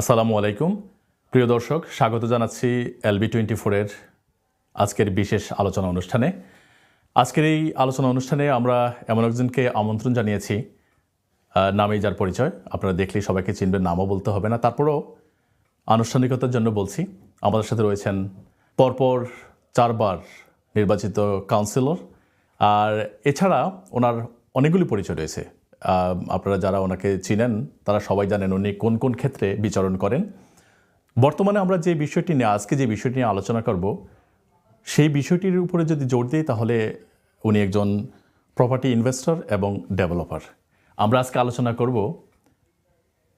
আসসালামু আলাইকুম। প্রিয় দর্শক, স্বাগত জানাচ্ছি এলবি টোয়েন্টি ফোরের আজকের বিশেষ আলোচনা অনুষ্ঠানে। আজকের এই আলোচনা অনুষ্ঠানে আমরা এমন একজনকে আমন্ত্রণ জানিয়েছি। নামেই যার পরিচয়, আপনারা দেখলেই সবাইকে চিনবেন, নামও বলতে হবে না। তারপরও আনুষ্ঠানিকতার জন্য বলছি, আমাদের সাথে রয়েছেন পরপর চারবার নির্বাচিত কাউন্সিলর আর এছাড়া ওনার অনেকগুলি পরিচয় রয়েছে। আপনারা যারা ওনাকে চিনেন, তারা সবাই জানেন উনি কোন কোন ক্ষেত্রে বিচরণ করেন। বর্তমানে আমরা যে বিষয়টি নিয়ে, আজকে যে বিষয়টি নিয়ে আলোচনা করব, সেই বিষয়টির উপরে যদি জোর দিই, তাহলে উনি একজন প্রপার্টি ইনভেস্টর এবং ডেভেলপার আমরা আজকে আলোচনা করব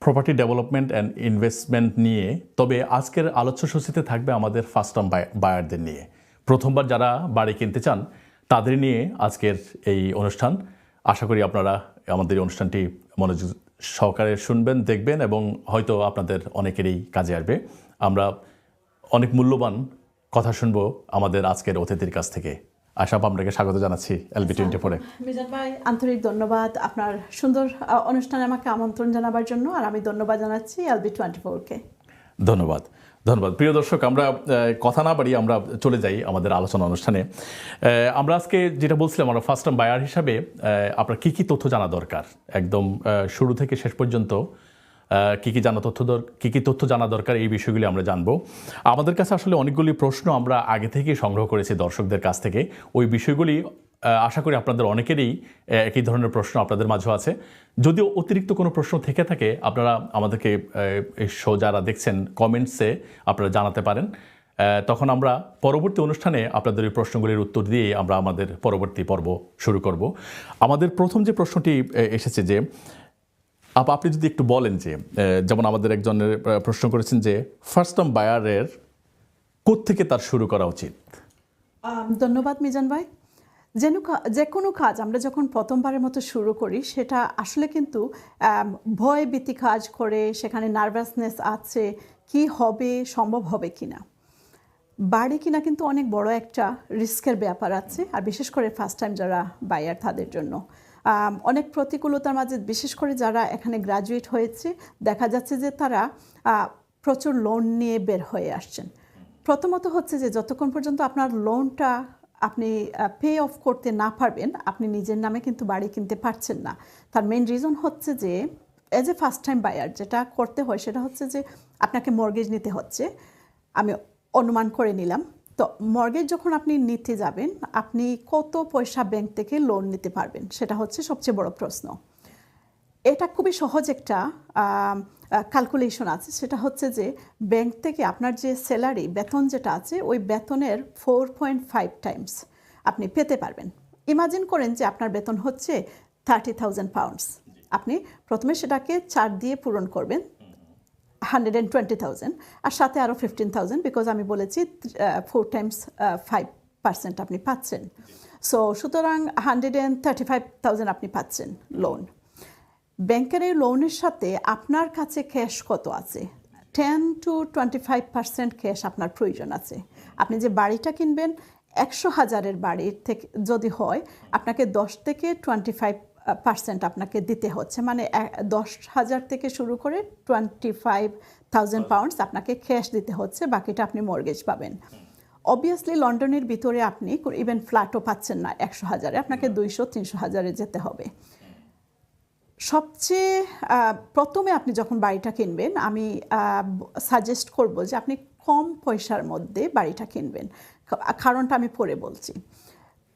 প্রপার্টি ডেভেলপমেন্ট অ্যান্ড ইনভেস্টমেন্ট নিয়ে, তবে আজকের আলোচ্য সূচিতে থাকবে আমাদের ফার্স্ট টার্ম বায়ারদের নিয়ে। প্রথমবার যারা বাড়ি কিনতে চান, তাদের নিয়ে আজকের এই অনুষ্ঠান। আশা করি আপনারা আমাদের এই অনুষ্ঠানটি মনোযোগ সহকারে শুনবেন দেখবেন এবং হয়তো আপনাদের অনেকেরই কাজে আসবে। আমরা অনেক মূল্যবান কথা শুনব আমাদের আজকের অতিথির কাছ থেকে। আশাপ আপনাকে স্বাগত জানাচ্ছি এলবি টোয়েন্টি ফোরে। মিজান ভাই আন্তরিক ধন্যবাদ আপনার সুন্দর অনুষ্ঠানে আমাকে আমন্ত্রণ জানাবার জন্য আর আমি ধন্যবাদ জানাচ্ছি এলবি টোয়েন্টি ফোরকে। ধন্যবাদ। ধন্যবাদ। প্রিয় দর্শক, আমরা কথা না বাড়ি আমরা চলে যাই আমাদের আলোচনা অনুষ্ঠানে। আমরা আজকে যেটা বলছিলাম, আমরা ফার্স্ট টাইম বায়ার হিসাবে আপনার কী কী তথ্য জানা দরকার? একদম শুরু থেকে শেষ পর্যন্ত কী কী জানা তথ্য দর, কী কী তথ্য জানা দরকার এই বিষয়গুলি আমরা জানব। আমাদের কাছে আসলে অনেকগুলি প্রশ্ন আমরা আগে থেকেই সংগ্রহ করেছি দর্শকদের কাছ থেকে। ওই বিষয়গুলি আশা করি আপনাদের অনেকেরই একই ধরনের প্রশ্ন আপনাদের মাঝেও আছে। যদিও অতিরিক্ত কোনো প্রশ্ন থেকে থাকে, আপনারা আমাদেরকে এই শো যারা দেখছেন কমেন্টসে আপনারা জানাতে পারেন। তখন আমরা পরবর্তী অনুষ্ঠানে আপনাদের এই প্রশ্নগুলির উত্তর দিয়ে আমরা আমাদের পরবর্তী পর্ব শুরু করব। আমাদের প্রথম যে প্রশ্নটি এসেছে যে, আপ, আপনি যদি একটু বলেন যে যেমন আমাদের একজনের প্রশ্ন করেছেন যে ফার্স্ট টাইম বায়ারের থেকে তার শুরু করা উচিত? ধন্যবাদ মিজান ভাই। যেন কা- যে কোনো কাজ আমরা যখন প্রথমবারের মতো শুরু করি, সেটা আসলে কিন্তু ভয় ভীতি কাজ করে, সেখানে নার্ভাসনেস আছে, কি হবে, সম্ভব হবে কিনা। বাড়ি কিনা কিন্তু অনেক বড় একটা রিস্কের ব্যাপার আছে, আর বিশেষ করে ফার্স্ট টাইম যারা বায়ার তাদের জন্য। অনেক প্রতিকূলতার মাঝে, বিশেষ করে যারা এখানে গ্রাজুয়েট হয়েছে, দেখা যাচ্ছে যে তারা প্রচুর লোন নিয়ে বের হয়ে আসছেন। প্রথমত হচ্ছে যে, যতক্ষণ পর্যন্ত আপনার লোনটা আপনি পে অফ করতে না পারবেন, আপনি নিজের নামে কিন্তু বাড়ি কিনতে পারছেন না। তার মেন রিজন হচ্ছে যে as a first time buyer যেটা করতে হয় সেটা হচ্ছে যে, আপনাকে মর্গেজ নিতে হচ্ছে। আমি অনুমান করে নিলাম। তো মর্গেজ যখন আপনি নিতে যাবেন, আপনি কত পয়সা ব্যাংক থেকে লোন নিতে পারবেন? সেটা হচ্ছে সবচেয়ে বড় প্রশ্ন। এটা খুবই সহজ একটা ক্যালকুলেশন আছে। সেটা হচ্ছে যে ব্যাংক থেকে আপনার যে স্যালারি বেতন যেটা আছে, ওই বেতনের ফোর পয়েন্ট ফাইভ টাইমস আপনি পেতে পারবেন। ইমাজিন করেন যে আপনার বেতন হচ্ছে থার্টি থাউজেন্ড পাউন্ডস আপনি প্রথমে সেটাকে চার দিয়ে পূরণ করবেন হান্ড্রেড অ্যান্ড টোয়েন্টি থাউজেন্ড আর সাথে আরও ফিফটিন থাউজেন্ড বিকজ আমি বলেছি ফোর টাইমস ফাইভ পার্সেন্ট আপনি পাচ্ছেন। সো সুতরাং hundred and thirty five thousand আপনি পাচ্ছেন লোন ব্যাংকের এই লোনের সাথে আপনার কাছে ক্যাশ কত আছে? Ten to twenty five percent cash আপনার প্রয়োজন আছে। আপনি যে বাড়িটা কিনবেন, একশো হাজারের বাড়ির থেকে যদি হয়, আপনাকে দশ থেকে টোয়েন্টি ফাইভ পার্সেন্ট আপনাকে দিতে হচ্ছে। মানে দশ হাজার থেকে শুরু করে টোয়েন্টি ফাইভ থাউজেন্ড পাউন্ডস আপনাকে ক্যাশ দিতে হচ্ছে, বাকিটা আপনি মর্গেজ পাবেন। অবভিয়াসলি লন্ডনের ভিতরে আপনি ইভেন ফ্ল্যাটও পাচ্ছেন না। একশো হাজারে আপনাকে দুইশো, তিনশো হাজারে যেতে হবে। সবচেয়ে প্রথমে আপনি যখন বাড়িটা কিনবেন, আমি সাজেস্ট করব যে আপনি কম পয়সার মধ্যে বাড়িটা কিনবেন। কারণটা আমি পরে বলছি।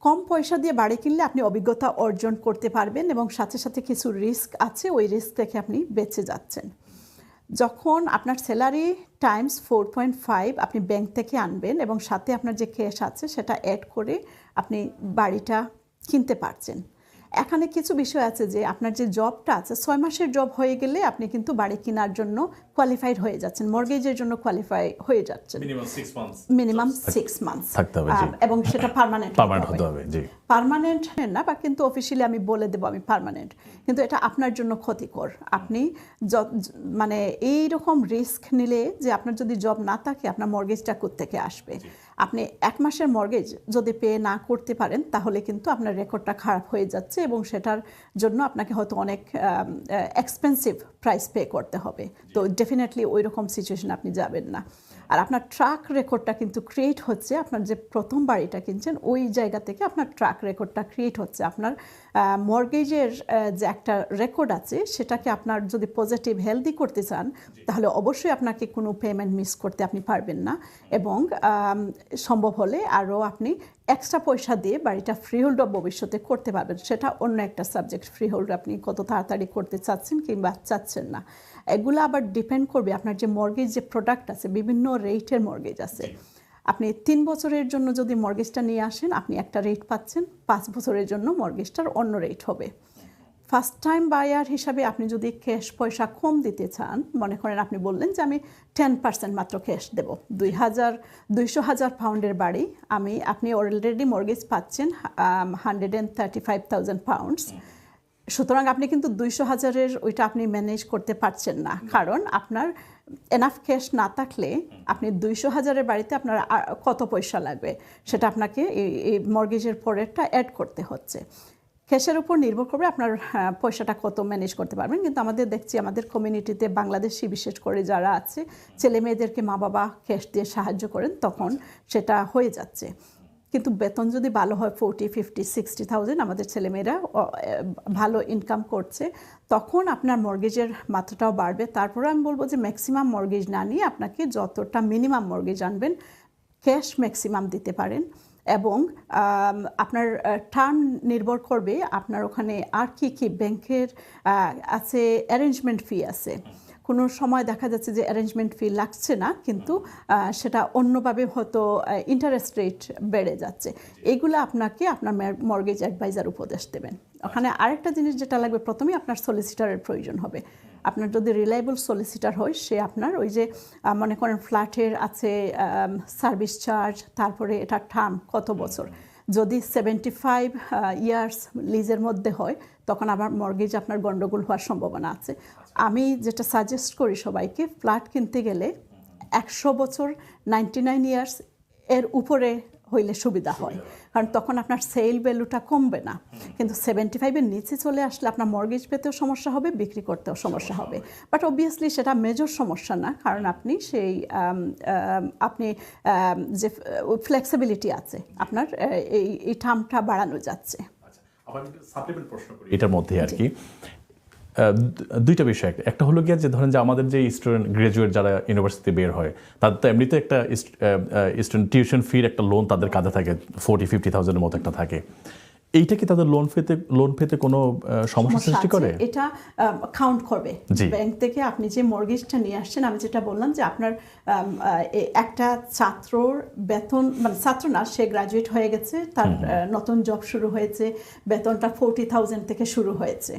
কম পয়সা দিয়ে বাড়ি কিনলে আপনি অভিজ্ঞতা অর্জন করতে পারবেন এবং সাথে সাথে কিছু রিস্ক আছে, ওই রিস্ক থেকে আপনি বেঁচে যাচ্ছেন। যখন আপনার salary times four point five আপনি ব্যাংক থেকে আনবেন এবং সাথে আপনার যে ক্যাশ আছে, সেটা অ্যাড করে আপনি বাড়িটা কিনতে পারছেন। এখানে কিছু বিষয় আছে যে আপনার যে জবটা আছে ছয় মাসের জব হয়ে গেলে আপনি কিন্তু বাড়ি কেনার জন্য কোয়ালিফাইড হয়ে যাচ্ছেন মর্গেজের জন্য কোয়ালিফাই হয়ে যাচ্ছেন। Minimum six months. এবং সেটা পার্মানেন্ট পার্মানেন্ট হতে হবে জি। না বা কিন্তু অফিসিয়ালি আমি বলে দেবো আমি পার্মানেন্ট কিন্তু এটা আপনার জন্য ক্ষতিকর। আপনি মানে এই রকম রিস্ক নিলে যে আপনার যদি জব না থাকে আপনার মর্গেজটা থেকে আসবে? আপনি এক মাসের মর্গেজ যদি পে না করতে পারেন তাহলে কিন্তু আপনার রেকর্ডটা খারাপ হয়ে যাচ্ছে এবং সেটার জন্য আপনাকে হয়তো অনেক এক্সপেন্সিভ প্রাইস পে করতে হবে। তো ডেফিনেটলি ওই রকম সিচুয়েশন আপনি যাবেন না। আর আপনার ট্রাক রেকর্ডটা কিন্তু ক্রিয়েট হচ্ছে আপনার যে প্রথম বাড়িটা কিনছেন ওই জায়গা থেকে আপনার ট্রাক রেকর্ডটা ক্রিয়েট হচ্ছে। আপনার মর্গেজের যে একটা রেকর্ড আছে সেটাকে আপনার যদি পজিটিভ হেলদি করতে চান তাহলে অবশ্যই আপনাকে কোনো পেমেন্ট মিস করতে আপনি পারবেন না এবং সম্ভব হলে আরও আপনি এক্সট্রা পয়সা দিয়ে বাড়িটা ফ্রি হোল্ড ভবিষ্যতে করতে পারবেন। সেটা অন্য একটা সাবজেক্ট ফ্রি হোল্ড আপনি কত তাড়াতাড়ি করতে চাচ্ছেন কিংবা চাচ্ছেন না। এগুলো আবার ডিপেন্ড করবে আপনার যে মর্গেজ যে প্রোডাক্ট আছে বিভিন্ন রেটের মর্গেজ আছে। আপনি তিন বছরের জন্য যদি মর্গেজটা নিয়ে আসেন আপনি একটা রেট পাচ্ছেন পাঁচ বছরের জন্য মর্গেজটার অন্য রেট হবে। ফার্স্ট টাইম বায়ার হিসাবে আপনি যদি ক্যাশ পয়সা কম দিতে চান মনে করেন আপনি বললেন যে আমি টেন পার্সেন্ট মাত্র ক্যাশ দেব। দুই হাজার দুইশো হাজার পাউন্ডের বাড়ি আমি আপনি অলরেডি মর্গেজ পাচ্ছেন hundred and thirty five thousand pounds সুতরাং আপনি কিন্তু দুইশো হাজারের ওইটা আপনি ম্যানেজ করতে পারছেন না। কারণ আপনার এনাফ ক্যাশ না থাকলে আপনি দুইশো হাজারের বাড়িতে আপনার কত পয়সা লাগবে? সেটা আপনাকে এই- মর্গেজের পরেরটা অ্যাড করতে হচ্ছে। ক্যাশের উপর নির্ভর করবে আপনার হ্যাঁ, পয়সাটা কত ম্যানেজ করতে পারবেন। কিন্তু আমাদের দেখছি আমাদের কমিউনিটিতে বাংলাদেশি বিশেষ করে যারা আছে ছেলে মেয়েদেরকে মা বাবা ক্যাশ দিয়ে সাহায্য করেন তখন সেটা হয়ে যাচ্ছে। কিন্তু বেতন যদি ভালো হয় ফোরটি ফিফটি সিক্সটি থাউজেন্ড আমাদের ছেলেমেয়েরা ভালো ইনকাম করছে, তখন আপনার মর্গেজের মাত্রাটাও বাড়বে। তারপরে আমি বলব যে ম্যাক্সিমাম মর্গেজ না নিয়ে আপনাকে যতটা মিনিমাম মর্গেজ আনবেন ক্যাশ ম্যাক্সিমাম দিতে পারেন এবং আপনার টার্ম নির্ভর করবে আপনার ওখানে আর কি কি ব্যাংকের আছে অ্যারেঞ্জমেন্ট ফি আছে। কোনো সময় দেখা যাচ্ছে যে অ্যারেঞ্জমেন্ট ফি লাগছে না কিন্তু সেটা অন্যভাবে হয়তো ইন্টারেস্ট রেট বেড়ে যাচ্ছে। এগুলো আপনাকে আপনার মর্গেজ অ্যাডভাইজার উপদেশ দেবেন। ওখানে আরেকটা জিনিস যেটা লাগবে প্রথমেই আপনার সলিসিটারের প্রয়োজন হবে। আপনার যদি রিলায়েবল সলিসিটার হয় সে আপনার ওই যে মনে করেন ফ্ল্যাটের আছে সার্ভিস চার্জ তারপরে এটা টার্ম কত বছর? যদি সেভেন্টি ফাইভ ইয়ার্স লিজের মধ্যে হয় তখন আবার মর্গেজ আপনার গন্ডগোল হওয়ার সম্ভাবনা আছে। আমি যেটা সাজেস্ট করি সবাইকে ফ্ল্যাট কিনতে গেলে একশো বছর নাইনটি নাইন ইয়ার্স এর উপরে হইলে সুবিধা হয়। কারণ তখন আপনার সেল ভ্যালুটা কমবে না। কিন্তু সেভেন্টি ফাইভের নিচে চলে আসলে আপনার মর্গেজ পেতেও সমস্যা হবে, বিক্রি করতেও সমস্যা হবে। বাট অবভিয়াসলি সেটা মেজর সমস্যা না, কারণ আপনি সেই আপনি যে ফ্লেক্সিবিলিটি আছে, আপনার এই এই টার্মটা বাড়ানো যাচ্ছে। সাপ্লিমেন্ট প্রশ্ন করি। এটার মধ্যে আর কি। দুইটা বিষয়। একটা- একটা হলো গিয়ে যে ধরেন যে আমাদের যে স্টুডেন্ট গ্রাজুয়েট যারা ইউনিভার্সিটি বের হয় তাদের তো এমনিতে একটা স্টুডেন্ট টিউশন ফির একটা লোন তাদের কাঁধে থাকে ফোর্টি ফিফটি থাউজেন্ডের মতো একটা থাকে। এইটা কি তাদের লোন পেতে লোন পেতে কোনো সমস্যা সৃষ্টি করে? এটা কাউন্ট করবে। ব্যাংক থেকে আপনি যে মর্গেজটা নিয়ে আসছেন আমি যেটা বললাম যে আপনার একটা ছাত্রর বেতন মানে ছাত্র না সে গ্রাজুয়েট হয়ে গেছে তার নতুন জব শুরু হয়েছে বেতনটা ফোরটি থাউজেন্ড থেকে শুরু হয়েছে।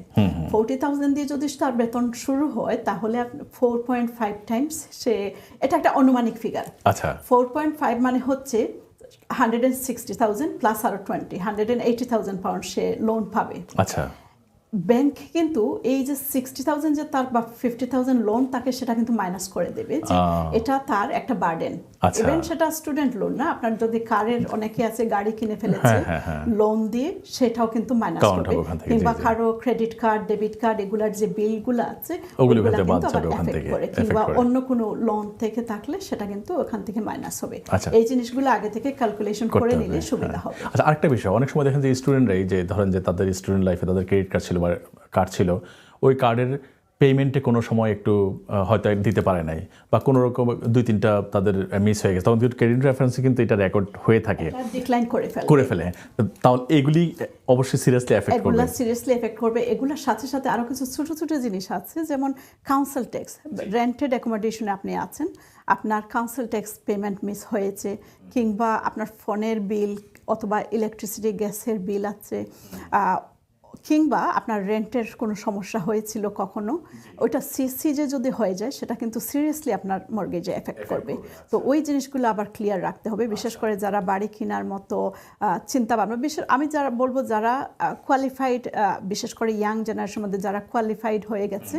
ফোরটি থাউজেন্ড দিয়ে যদি তার বেতন শুরু হয় তাহলে ফোর পয়েন্ট ফাইভ টাইমস সে এটা একটা অনুমানিক ফিগার আচ্ছা। ফোর পয়েন্ট ফাইভ মানে হচ্ছে hundred and sixty thousand plus আরও twenty hundred and eighty thousand pound say loan পাবে। আচ্ছা। ব্যাংক কিন্তু এই যে সিক্সটি থাউজেন্ড যে তার বা ফিফটি থাউজেন্ড লোন তাকে সেটা কিন্তু মাইনাস করে দেবে যে এটা তার একটা বার্ডেন। ইভেন সেটা স্টুডেন্ট লোন না আপনার যদি কারের অনেকে আছে গাড়ি কিনে ফেলেছে হ্যাঁ, হ্যাঁ, হ্যাঁ। লোন দিয়ে সেটাও কিন্তু মাইনাস হবে কিংবা। কারও ক্রেডিট কার্ড ডেবিট কার্ড এগুলার যে বিলগুলো আছে ওগুলো কিন্তু আবার করে কিংবা অন্য কোনো লোন থেকে থাকলে সেটা কিন্তু ওখান থেকে মাইনাস হবে আচ্ছা। এই জিনিসগুলো আগে থেকে ক্যালকুলেশন করে নিলে সুবিধা হ্যাঁ। হবে আচ্ছা আরেকটা বিষয় অনেক সময় দেখেন যে স্টুডেন্টরাই যে ধরেন যে তাদের স্টুডেন্ট লাইফে তাদের ক্রেডিট কার্ড ছিল বা কার্ড ছিল ওই কার্ডের পেমেন্টে কোনো সময় একটু হয়তো দিতে পারে নাই বা কোনো রকম দুই তিনটা তাদের মিস হয়ে গেছে। তখন কিন্তু ক্রেডিট রেফারেন্সে কিন্তু এটা রেকর্ড হয়ে থাকে। ডিক্লাইন করে ফেলে। করে ফেলে। তাহলে এগুলি অবশ্যই সিরিয়াসলি এফেক্ট করবে। এগুলা সিরিয়াসলি এফেক্ট করবে। এগুলোর সাথে সাথে আরও কিছু ছোট ছোট জিনিস আছে যেমন কাউন্সিল ট্যাক্স রেন্টেড অ্যাকোমোডেশনে আপনি আছেন আপনার কাউন্সিল ট্যাক্স পেমেন্ট মিস হয়েছে কিংবা আপনার ফোনের বিল অথবা ইলেকট্রিসিটি গ্যাসের বিল আছে কিংবা আপনার রেন্টের কোনো সমস্যা হয়েছিল কখনো? ওইটা সিসিজে যদি হয়ে যায় সেটা কিন্তু সিরিয়াসলি আপনার মর্গেজে এফেক্ট করবে। তো ওই জিনিসগুলো আবার ক্লিয়ার রাখতে হবে। বিশেষ করে যারা বাড়ি কেনার মতো চিন্তা ভাবনা বিশেষ আমি যারা বলব যারা কোয়ালিফাইড বিশেষ করে ইয়াং জেনারেশন মধ্যে যারা কোয়ালিফাইড হয়ে গেছে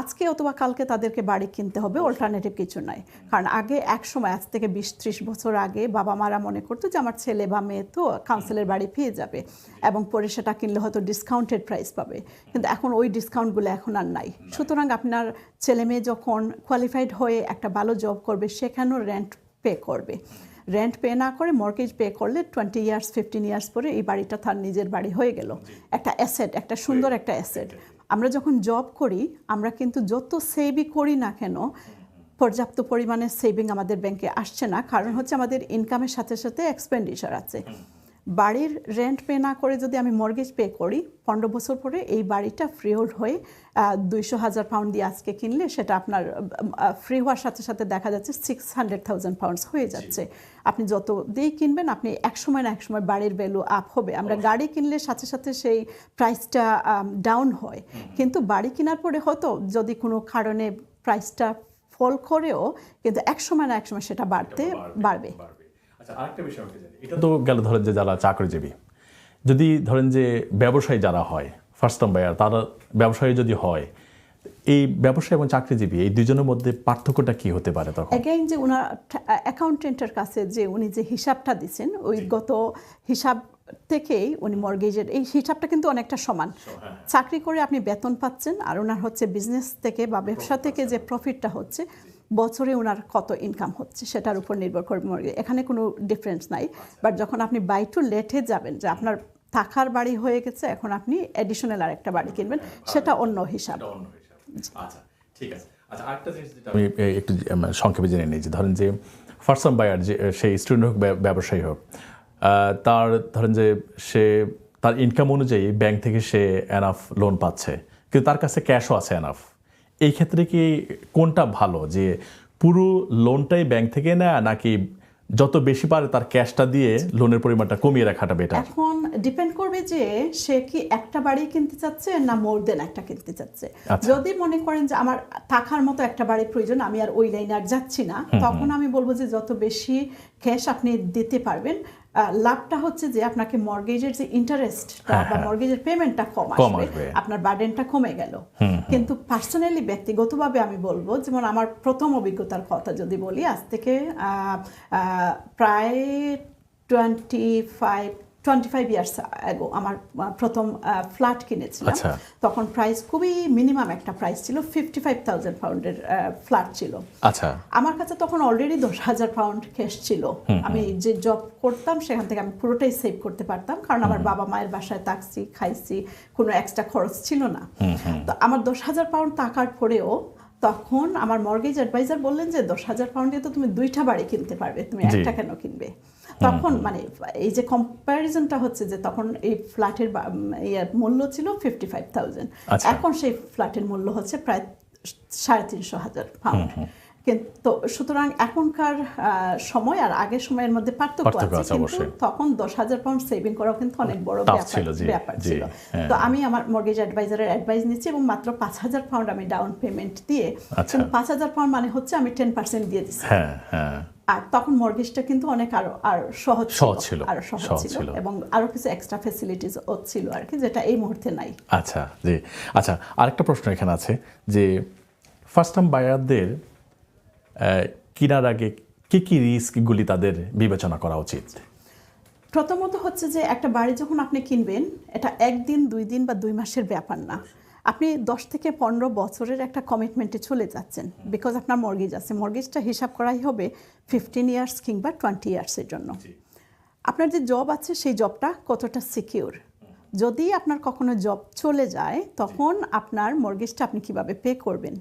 আজকে অথবা কালকে তাদেরকে বাড়ি কিনতে হবে অল্টারনেটিভ কিছু নাই। কারণ আগে এক সময় আজ থেকে বিশ ত্রিশ বছর আগে বাবা মারা মনে করতো যে আমার ছেলে বা মেয়ে তো কাউন্সিলের বাড়ি পেয়ে যাবে। এবং পরে সেটা কিনলে হয়তো ডিসকাউন্ট ডিসকাউন্টেড প্রাইস পাবে। কিন্তু এখন ওই ডিসকাউন্টগুলো এখন আর নাই। সুতরাং আপনার ছেলে মেয়ে যখন কোয়ালিফাইড হয়ে একটা ভালো জব করবে সেখানেও রেন্ট পে করবে। রেন্ট পে না করে মর্কেজ পে করলে টোয়েন্টি ইয়ার্স ফিফটিন ইয়ার্স পরে এই বাড়িটা তার নিজের বাড়ি হয়ে গেল। একটা অ্যাসেট একটা সুন্দর একটা অ্যাসেট আমরা যখন জব করি আমরা কিন্তু যত সেভই করি না কেন পর্যাপ্ত পরিমাণে সেভিং আমাদের ব্যাংকে আসছে না। কারণ হচ্ছে আমাদের ইনকামের সাথে সাথে এক্সপেন্ডিচার আছে। বাড়ির রেন্ট পে না করে যদি আমি মর্গেজ পে করি পনেরো বছর পরে এই বাড়িটা ফ্রি হোল্ড হয়ে দুইশো হাজার পাউন্ড দিয়ে আজকে কিনলে সেটা আপনার ফ্রি হওয়ার সাথে সাথে দেখা যাচ্ছে সিক্স হান্ড্রেড থাউজেন্ড পাউন্ডস হয়ে যাচ্ছে। আপনি যত দিয়েই কিনবেন আপনি এক সময় না এক সময় বাড়ির ভ্যালু আপ হবে। আমরা গাড়ি কিনলে সাথে সাথে সেই প্রাইসটা ডাউন হয়। কিন্তু বাড়ি কেনার পরে হয়তো যদি কোনো কারণে প্রাইসটা ফল করেও কিন্তু এক সময় না এক সময় সেটা বাড়তে বাড়বে। আচ্ছা আরেকটা বিষয় আমাকে জানি এটা তো গেল ধরেন যে যারা চাকরিজীবী যদি ধরেন যে ব্যবসায়ী যারা হয় ফার্স্ট টাইম বায়ার তারা ব্যবসায়ী যদি হয় এই ব্যবসায়ী এবং চাকরিজীবী এই দুজনের মধ্যে পার্থক্যটা কি হতে পারে তখন? অ্যাগেইন যে ওনার অ্যাকাউন্টেন্টের কাছে যে উনি যে হিসাবটা দিচ্ছেন ওই গত হিসাব থেকেই উনি মর্গেজের এই হিসাবটা কিন্তু অনেকটা সমান। চাকরি করে আপনি বেতন পাচ্ছেন আর ওনার হচ্ছে বিজনেস থেকে বা ব্যবসা থেকে যে প্রফিটটা হচ্ছে বছরে ওনার কত ইনকাম হচ্ছে সেটার উপর নির্ভর করে মর্গেজ এখানে কোনো ডিফারেন্স নাই। বাট যখন আপনি বাই টু লেটে যাবেন যে আপনার থাকার বাড়ি হয়ে গেছে এখন আপনি অ্যাডিশনাল আরেকটা বাড়ি কিনবেন সেটা অন্য হিসাব। আচ্ছা ঠিক আছে। আচ্ছা আরেকটা জিনিস যেটা আমি একটু সংক্ষেপে জেনে নিই যে ধরেন যে ফার্স্ট টাইম বায়ার যে সেই স্টুডেন্ট হোক ব্যবসায়ী হোক তার ধরেন যে সে তার ইনকাম অনুযায়ী ব্যাংক থেকে সে এনাফ লোন পাচ্ছে। কিন্তু তার কাছে ক্যাশও আছে এনাফ এই ক্ষেত্রে কি কোনটা ভালো? যে পুরো লোনটাই ব্যাংক থেকে নেয় নাকি যত বেশি পারে তার ক্যাশটা দিয়ে লোনের পরিমাণটা কমিয়ে রাখাটা বেটার এখন ডিপেন্ড করবে যে সে কি একটা বাড়ি কিনতে চাচ্ছে না মোর দেন একটা কিনতে চাচ্ছে। আচ্ছা। যদি মনে করেন যে আমার থাকার মতো একটা বাড়ি প্রয়োজন আমি আর ওই লাইনে আর যাচ্ছি না তখন আমি বলব যে যত বেশি ক্যাশ আপনি দিতে পারবেন লাভটা হচ্ছে যে আপনাকে মর্গেজের যে ইন্টারেস্টটা বা মর্গেজের পেমেন্টটা কম হ্যাঁ, কম আসবে। আপনার বার্ডেনটা কমে গেল। কিন্তু পার্সোনালি ব্যক্তিগতভাবে আমি বলব যেমন আমার প্রথম অভিজ্ঞতার কথা যদি বলি আজ থেকে প্রায় twenty five twenty five years ago আমার প্রথম ফ্ল্যাট কিনেছিলাম। আচ্ছা। তখন প্রাইস খুবই মিনিমাম একটা প্রাইস ছিল ফিফটি ফাইভ থাউজেন্ড পাউন্ডের ফ্ল্যাট ছিল। আচ্ছা। আমার কাছে তখন অলরেডি দশ হাজার পাউন্ড ক্যাশ ছিল। আমি যে জব করতাম সেখান থেকে আমি পুরোটাই সেভ করতে পারতাম কারণ আমার বাবা মায়ের বাসায় থাকছি খাইছি কোনো এক্সট্রা খরচ ছিল না। তো আমার দশ হাজার পাউন্ড টাকার পরেও তখন আমার মর্গেজ অ্যাডভাইজার বললেন যে দশ হাজার পাউন্ড তো তুমি দুইটা বাড়ি কিনতে পারবে তুমি একটা কেন কিনবে? তখন মানে এই যে কম্প্যারিজনটা হচ্ছে যে তখন এই ফ্ল্যাটের মূল্য ছিল ফিফটি ফাইভ থাউজেন্ড। এখন সেই ফ্ল্যাটের মূল্য হচ্ছে প্রায় সাড়ে তিনশো হাজার পাউন্ড কিন্তু সুতরাং এখনকার সময় আর আগের সময়ের মধ্যে পার্থক্য আছে কিন্তু। তখন দশ হাজার পাউন্ড সেভিং করাও কিন্তু অনেক বড় ব্যাপার ছিল, হ্যাঁ। তো আমি আমার মর্গেজ অ্যাডভাইজারের অ্যাডভাইস নিচ্ছি এবং মাত্র পাঁচ হাজার পাউন্ড আমি ডাউন পেমেন্ট দিয়ে আচ্ছা। পাঁচ হাজার পাউন্ড মানে হচ্ছে আমি টেন পার্সেন্ট দিয়ে দিচ্ছি হ্যাঁ হ্যাঁ আর তখন মর্গেজটা কিন্তু অনেক আরও আর সহজ সহজ ছিল, আরও সহজ ছিল। এবং আরও কিছু এক্সট্রা ফ্যাসিলিটিস ছিল আর কি যেটা এই মুহূর্তে নাই আচ্ছা জি আচ্ছা আরেকটা প্রশ্ন এখানে আছে যে ফার্স্ট টাইম বায়ারদের কেনার আগে কি কি রিস্কগুলি তাদের বিবেচনা করা উচিত? প্রথমত হচ্ছে যে একটা বাড়ি যখন আপনি কিনবেন এটা একদিন দুই দিন বা দুই মাসের ব্যাপার না। আপনি দশ থেকে পনেরো বছরের একটা কমিটমেন্টে চলে যাচ্ছেন বিকজ আপনার মর্গেজ আছে। মর্গেজটা হিসাব করাই হবে ফিফটিন ইয়ার্স কিংবা টোয়েন্টি ইয়ার্সের জন্য। আপনার যে জব আছে সেই জবটা কতটা সিকিউর যদি আপনার কখনো জব চলে যায় তখন আপনার মর্গেজটা আপনি কীভাবে পে করবেন?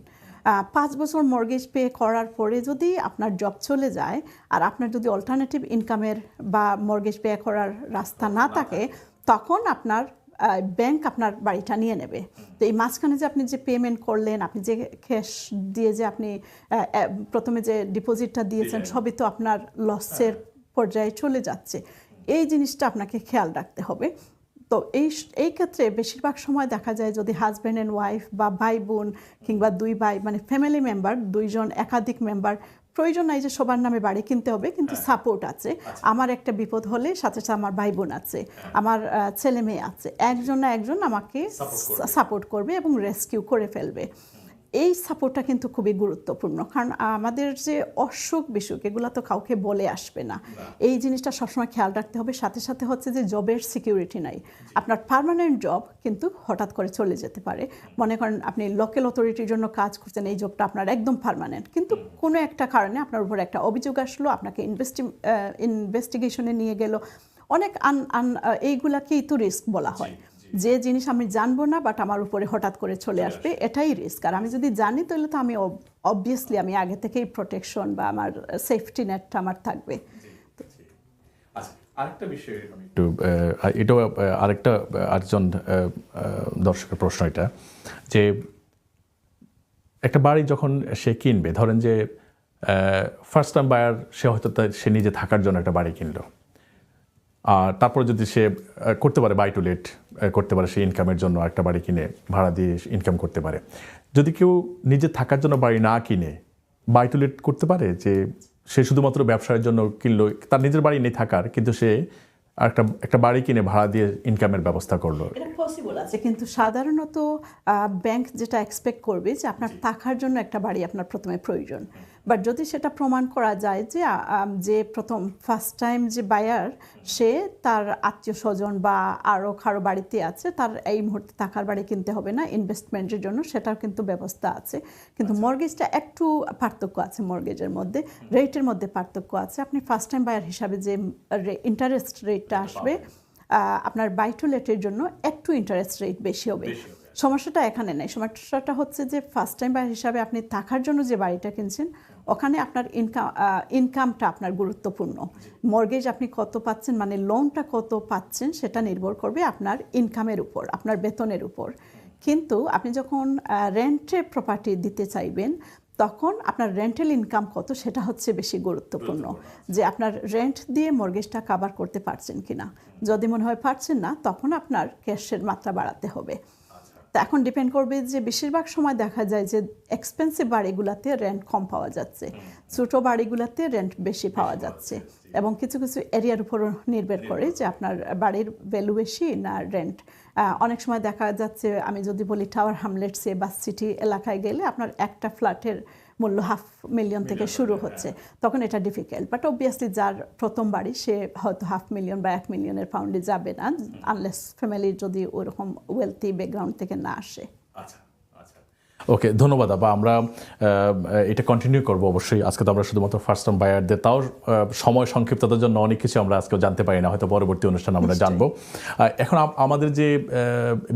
পাঁচ বছর মর্গেজ পে করার পরে যদি আপনার জব চলে যায় আর আপনার যদি অল্টারনেটিভ ইনকামের বা মর্গেজ পে করার রাস্তা না থাকে তখন আপনার ব্যাংক আপনার বাড়িটা নিয়ে নেবে। তো এই মাঝখানে যে আপনি যে পেমেন্ট করলেন আপনি যে ক্যাশ দিয়ে যে আপনি প্রথমে যে ডিপোজিটটা দিয়েছেন সবই তো আপনার লসের পর্যায়ে চলে যাচ্ছে। এই জিনিসটা আপনাকে খেয়াল রাখতে হবে। তো এই এই ক্ষেত্রে বেশিরভাগ সময় দেখা যায় যদি হাজব্যান্ড অ্যান্ড ওয়াইফ বা ভাই বোন কিংবা দুই ভাই মানে ফ্যামিলি মেম্বার দুইজন একাধিক মেম্বার প্রয়োজন নাই যে সবার নামে বাড়ি কিনতে হবে কিন্তু সাপোর্ট আছে। আমার একটা বিপদ হলে সাথে সাথে আমার ভাই বোন আছে আমার ছেলে মেয়ে আছে। একজন না একজন আমাকে সাপোর্ট করবে। এবং রেস্কিউ করে ফেলবে। এই সাপোর্টটা কিন্তু খুবই গুরুত্বপূর্ণ। কারণ আমাদের যে অসুখ বিসুখ এগুলো তো কাউকে বলে আসবে না। এই জিনিসটা সবসময় খেয়াল রাখতে হবে। সাথে সাথে হচ্ছে যে জবের সিকিউরিটি নাই। আপনার পার্মানেন্ট জব কিন্তু হঠাৎ করে চলে যেতে পারে। মনে করেন আপনি লোকাল অথরিটির জন্য কাজ করছেন এই জবটা আপনার একদম পারমানেন্ট কিন্তু কোনো একটা কারণে আপনার উপর একটা অভিযোগ আসলো আপনাকে ইনভেস্টি ইনভেস্টিগেশনে নিয়ে গেল। অনেক আন আন এইগুলাকেই তো রিস্ক বলা হয়। যে জিনিস আমি জানব না বাট আমার উপরে হঠাৎ করে চলে আসবে এটাই রিস্ক আর আমি যদি জানি তাহলে তো আমি অবভিয়াসলি আমি আগে থেকেই প্রোটেকশন বা আমার সেফটি নেটটা আমার থাকবে। আচ্ছা আরেকটা বিষয় একটু এটাও আরেকটা আরেকজন দর্শকের প্রশ্ন এটা যে একটা বাড়ি যখন সে কিনবে ধরেন যে ফার্স্ট টাইম বায়ার সে হয়তো সে নিজে থাকার জন্য একটা বাড়ি কিনলো। আর তারপরে যদি সে করতে পারে বাই টু লেট করতে পারে সে ইনকামের জন্য একটা বাড়ি কিনে ভাড়া দিয়ে ইনকাম করতে পারে। যদি কেউ নিজে থাকার জন্য বাড়ি না কিনে বাই টু করতে পারে যে সে শুধুমাত্র ব্যবসার জন্য কিনলো তার নিজের বাড়ি নেই থাকার কিন্তু সে একটা একটা বাড়ি কিনে ভাড়া দিয়ে ইনকামের ব্যবস্থা করল। পসিবল আছে কিন্তু সাধারণত ব্যাংক যেটা এক্সপেক্ট করবে যে আপনার থাকার জন্য একটা বাড়ি আপনার প্রথমে প্রয়োজন। বাট যদি সেটা প্রমাণ করা যায় যে যে প্রথম ফার্স্ট টাইম যে বায়ার সে তার আত্মীয় স্বজন বা আরও কারও বাড়িতে আছে তার এই মুহূর্তে থাকার বাড়ি কিনতে হবে না ইনভেস্টমেন্টের জন্য সেটার কিন্তু ব্যবস্থা আছে। কিন্তু মর্গেজটা একটু পার্থক্য আছে মর্গেজের মধ্যে রেটের মধ্যে পার্থক্য আছে। আপনি ফার্স্ট টাইম বায়ার হিসাবে যে ইন্টারেস্ট রেটটা আসবে আপনার বাই টু লেটের জন্য একটু ইন্টারেস্ট রেট বেশি হবে। সমস্যাটা এখানে নেই। সমস্যাটা হচ্ছে যে ফার্স্ট টাইম বায়ার হিসাবে আপনি থাকার জন্য যে বাড়িটা কিনছেন ওখানে আপনার ইনকাম ইনকামটা আপনার গুরুত্বপূর্ণ। মর্গেজ আপনি কত পাচ্ছেন মানে লোনটা কত পাচ্ছেন সেটা নির্ভর করবে আপনার ইনকামের উপর আপনার বেতনের উপর। কিন্তু আপনি যখন রেন্টে প্রপার্টি দিতে চাইবেন তখন আপনার রেন্টাল ইনকাম কত সেটা হচ্ছে বেশি গুরুত্বপূর্ণ। যে আপনার রেন্ট দিয়ে মর্গেজটা কাভার করতে পারছেন কিনা। যদি মনে হয় পারছেন না তখন আপনার ক্যাশের মাত্রা বাড়াতে হবে। তা এখন ডিপেন্ড করবে যে বেশিরভাগ সময় দেখা যায় যে এক্সপেন্সিভ বাড়িগুলোতে রেন্ট কম পাওয়া যাচ্ছে। ছোটো বাড়িগুলোতে রেন্ট বেশি পাওয়া যাচ্ছে। এবং কিছু কিছু এরিয়ার উপর নির্ভর করে যে আপনার বাড়ির ভ্যালু বেশি না রেন্ট অনেক সময় দেখা যাচ্ছে আমি যদি বলি টাওয়ার হামলেটসে বা সিটি এলাকায় গেলে আপনার একটা ফ্ল্যাটের মূল্য হাফ মিলিয়ন থেকে শুরু হচ্ছে। তখন এটা ডিফিকাল্ট বাট অবভিয়াসলি যার প্রথম বাড়ি সে হয়তো হাফ মিলিয়ন বা এক মিলিয়নের ফাউন্ডে যাবে না আনলেস ফ্যামিলির যদি ওরকম ওয়েলথি ব্যাকগ্রাউন্ড থেকে না আসে। আচ্ছা। ওকে ধন্যবাদ আপা আমরা এটা কন্টিনিউ করব অবশ্যই। আজকে তো আমরা শুধুমাত্র ফার্স্ট টাইম বায়ারদের তাও সময় সংক্ষিপ্ততার জন্য অনেক কিছু আমরা আজকে জানতে পারি না হয়তো পরবর্তী অনুষ্ঠানে আমরা জানব। এখন আমাদের যে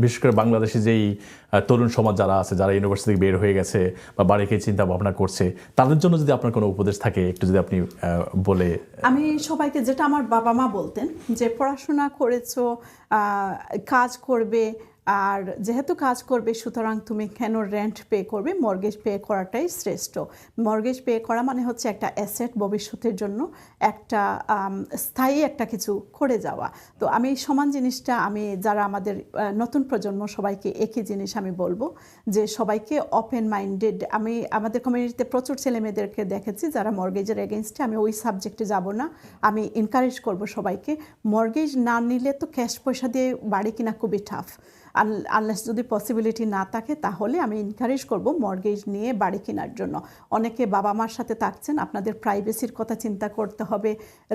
বিশেষ করে বাংলাদেশে যেই তরুণ সমাজ যারা আছে যারা ইউনিভার্সিটি থেকে বের হয়ে গেছে বা বাড়িকে চিন্তা ভাবনা করছে তাদের জন্য যদি আপনার কোনো উপদেশ থাকে একটু যদি আপনি বলে আমি সবাইকে যেটা আমার বাবা মা বলতেন যে পড়াশোনা করেছ কাজ করবে আর যেহেতু কাজ করবে, সুতরাং তুমি কেন রেন্ট পে করবে? মর্গেজ পে করাটাই শ্রেষ্ঠ। মর্গেজ পে করা মানে হচ্ছে একটা অ্যাসেট ভবিষ্যতের জন্য একটা স্থায়ী একটা কিছু করে যাওয়া। তো আমি সমান জিনিসটা, আমি যারা আমাদের নতুন প্রজন্ম, সবাইকে একই জিনিস আমি বলব, যে সবাইকে ওপেন মাইন্ডেড আমি আমাদের কমিউনিটিতে প্রচুর ছেলে মেয়েদেরকে দেখেছি যারা মর্গেজের এগেনস্টে আমি ওই সাবজেক্টে যাব না। আমি এনকারেজ করব সবাইকে। মর্গেজ না নিলে তো ক্যাশ পয়সা দিয়ে বাড়ি কিনা খুবই টাফ আনলেস যদি পসিবিলিটি না থাকে, তাহলে আমি এনকারেজ করব মর্গেজ নিয়ে বাড়ি কেনার জন্য। অনেকে বাবা মার সাথে থাকছেন, আপনাদের প্রাইভেসির কথা চিন্তা করতে হবে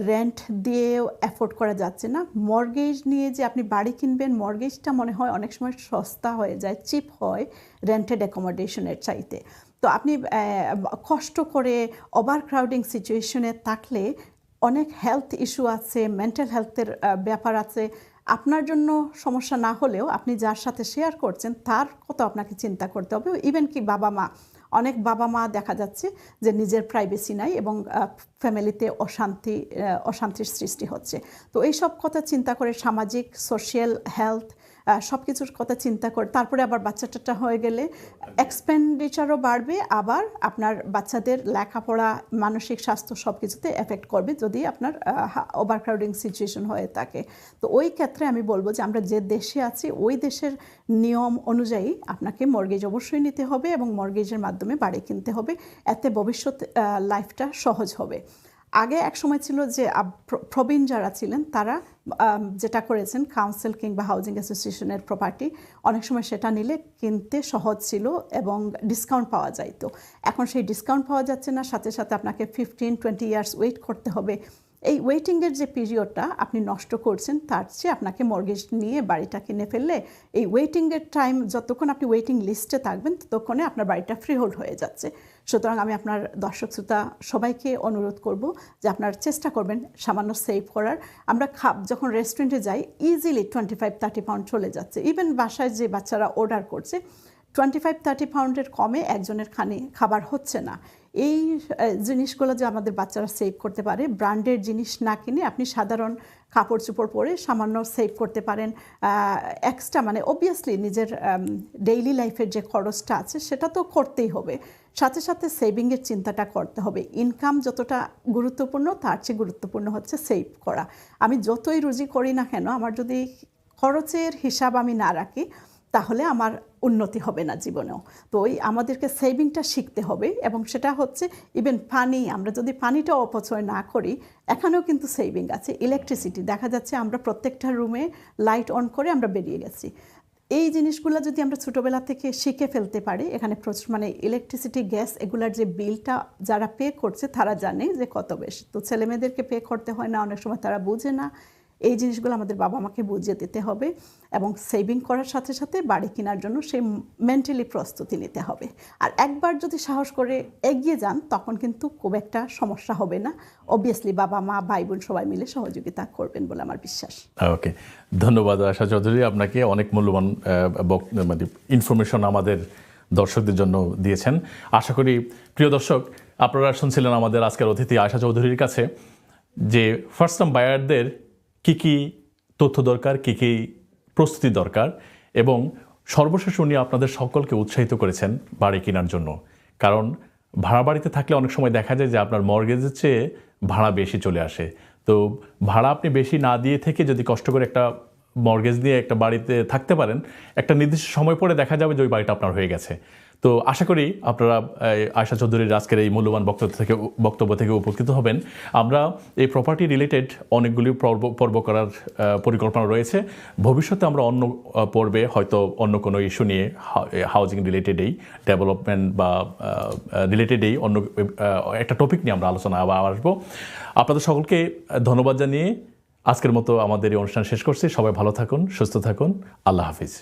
রেন্ট দিয়েও অ্যাফোর্ড করা যাচ্ছে না। মর্গেজ নিয়ে যে আপনি বাড়ি কিনবেন মর্গেজটা মনে হয় অনেক সময় সস্তা হয়ে যায় চিপ হয় রেন্টেড অ্যাকোমোডেশনের চাইতে। তো আপনি কষ্ট করে ওভার ক্রাউডিং সিচুয়েশনে থাকলে অনেক হেলথ ইস্যু আছে মেন্টাল হেলথের ব্যাপার আছে আপনার জন্য সমস্যা না হলেও আপনি যার সাথে শেয়ার করছেন, তার কত আপনাকে চিন্তা করতে হবে। ইভেন কি বাবা মা, অনেক বাবা মা দেখা যাচ্ছে যে নিজের প্রাইভেসি নাই এবং ফ্যামিলিতে অশান্তি অশান্তির সৃষ্টি হচ্ছে। তো এই সব কথা চিন্তা করে সামাজিক সোশ্যাল হেলথ সব কিছুর কথা চিন্তা করে, তারপরে আবার বাচ্চাটা হয়ে গেলে এক্সপেন্ডিচারও বাড়বে, আবার আপনার বাচ্চাদের লেখাপড়া, মানসিক স্বাস্থ্য সব কিছুতে এফেক্ট করবে যদি আপনার ওভারক্রাউডিং সিচুয়েশন হয়ে থাকে। তো ওই ক্ষেত্রে আমি বলব যে আমরা যে দেশে আছি, ওই দেশের নিয়ম অনুযায়ী আপনাকে মর্গেজ অবশ্যই নিতে হবে এবং মর্গেজের মাধ্যমে বাড়ি কিনতে হবে। এতে ভবিষ্যৎ লাইফটা সহজ হবে। আগে এক সময় ছিল যে প্র- প্রবীণ যারা ছিলেন, তারা যেটা করেছেন কাউন্সিল কিংবা হাউজিং অ্যাসোসিয়েশনের প্রপার্টি অনেক সময় সেটা নিলে কিনতে সহজ ছিল এবং ডিসকাউন্ট পাওয়া যাইতো এখন সেই ডিসকাউন্ট পাওয়া যাচ্ছে না, সাথে সাথে আপনাকে ফিফটিন টোয়েন্টি ইয়ার্স ওয়েট করতে হবে। এই ওয়েটিংয়ের যে পিরিয়ডটা আপনি নষ্ট করছেন, তার চেয়ে আপনাকে মর্গেজ নিয়ে বাড়িটা কিনে ফেললে, এই ওয়েটিংয়ের টাইম যতক্ষণ আপনি ওয়েটিং লিস্টে থাকবেন, ততক্ষণে আপনার বাড়িটা ফ্রি হোল্ড হয়ে যাচ্ছে। সুতরাং আমি আপনার দর্শক শ্রোতা সবাইকে অনুরোধ করব যে আপনার চেষ্টা করবেন সামান্য সেভ করার। আমরা খাব, যখন রেস্টুরেন্টে যাই easily twenty five thirty pound চলে যাচ্ছে। ইভেন বাসায় যে বাচ্চারা অর্ডার করছে টোয়েন্টি ফাইভ থার্টি পাউন্ডের কমে একজনের খানে খাবার হচ্ছে না। এই জিনিসগুলো যে আমাদের বাচ্চারা সেভ করতে পারে ব্র্যান্ডের জিনিস না কিনে আপনি সাধারণ কাপড় চোপড় পরে সামান্য সেভ করতে পারেন। এক্সট্রা মানে অবভিয়াসলি নিজের ডেইলি লাইফের যে খরচটা আছে, সেটা তো করতেই হবে। সাথে সাথে সেভিংয়ের চিন্তাটা করতে হবে। ইনকাম যতটা গুরুত্বপূর্ণ, তার চেয়ে গুরুত্বপূর্ণ হচ্ছে সেভ করা। আমি যতই রুজি করি না কেন, আমার যদি খরচের হিসাব আমি না রাখি, তাহলে আমার উন্নতি হবে না জীবনেও। তো ওই আমাদেরকে সেভিংটা শিখতে হবে এবং সেটা হচ্ছে ইভেন পানি আমরা যদি পানিটা অপচয় না করি, এখানেও কিন্তু সেভিং আছে। ইলেকট্রিসিটি দেখা যাচ্ছে আমরা প্রত্যেকটা রুমে লাইট অন করে আমরা বেরিয়ে গেছি। এই জিনিসগুলো যদি আমরা ছোটোবেলা থেকে শিখে ফেলতে পারি, এখানে প্রচুর মানে ইলেকট্রিসিটি গ্যাস এগুলার যে বিলটা যারা পে করছে, তারা জানে যে কত বেশি। তো ছেলেমেয়েদেরকে পে করতে হয় না, অনেক সময় তারা বুঝে না। এই জিনিসগুলো আমাদের বাবা মাকে বুঝিয়ে দিতে হবে এবং সেভিং করার সাথে সাথে বাড়ি কেনার জন্য সেই মেন্টালি প্রস্তুতি নিতে হবে। আর একবার যদি সাহস করে এগিয়ে যান, তখন কিন্তু খুব একটা সমস্যা হবে না। অবভিয়াসলি বাবা মা ভাই বোন সবাই মিলে সহযোগিতা করবেন বলে আমার বিশ্বাস। ওকে ধন্যবাদ আশা চৌধুরী আপনাকে অনেক মূল্যবান মানে ইনফরমেশন আমাদের দর্শকদের জন্য দিয়েছেন। আশা করি প্রিয় দর্শক, আপনারা শুনছিলেন আমাদের আজকের অতিথি আশা চৌধুরীর কাছে যে ফার্স্ট টাইম বায়ারদের কী কী তথ্য দরকার, কী কী প্রস্তুতি দরকার এবং সর্বশেষ উনি আপনাদের সকলকে উৎসাহিত করেছেন বাড়ি কেনার জন্য। কারণ ভাড়া বাড়িতে থাকলে অনেক সময় দেখা যায় যে আপনার মর্গেজের চেয়ে ভাড়া বেশি চলে আসে। তো ভাড়া আপনি বেশি না দিয়ে থেকে যদি কষ্ট করে একটা মর্গেজ দিয়ে একটা বাড়িতে থাকতে পারেন, একটা নির্দিষ্ট সময় পরে দেখা যাবে যে ওই বাড়িটা আপনার হয়ে গেছে। তো আশা করি আপনারা আয়শা চৌধুরীর আজকের এই মূল্যবান বক্তব্য থেকে বক্তব্য থেকে উপকৃত হবেন। আমরা এই প্রপার্টি রিলেটেড অনেকগুলি পর্ব পর্ব করার পরিকল্পনা রয়েছে। ভবিষ্যতে আমরা অন্য পর্বে হয়তো অন্য কোনো ইস্যু নিয়ে হাউজিং রিলেটেডেই ডেভেলপমেন্ট বা রিলেটেডেই অন্য একটা টপিক নিয়ে আমরা আলোচনা আবার আসব। আপনাদের সকলকে ধন্যবাদ জানিয়ে আজকের মতো আমাদের এই অনুষ্ঠান শেষ করছি। সবাই ভালো থাকুন, সুস্থ থাকুন। আল্লাহ হাফিজ।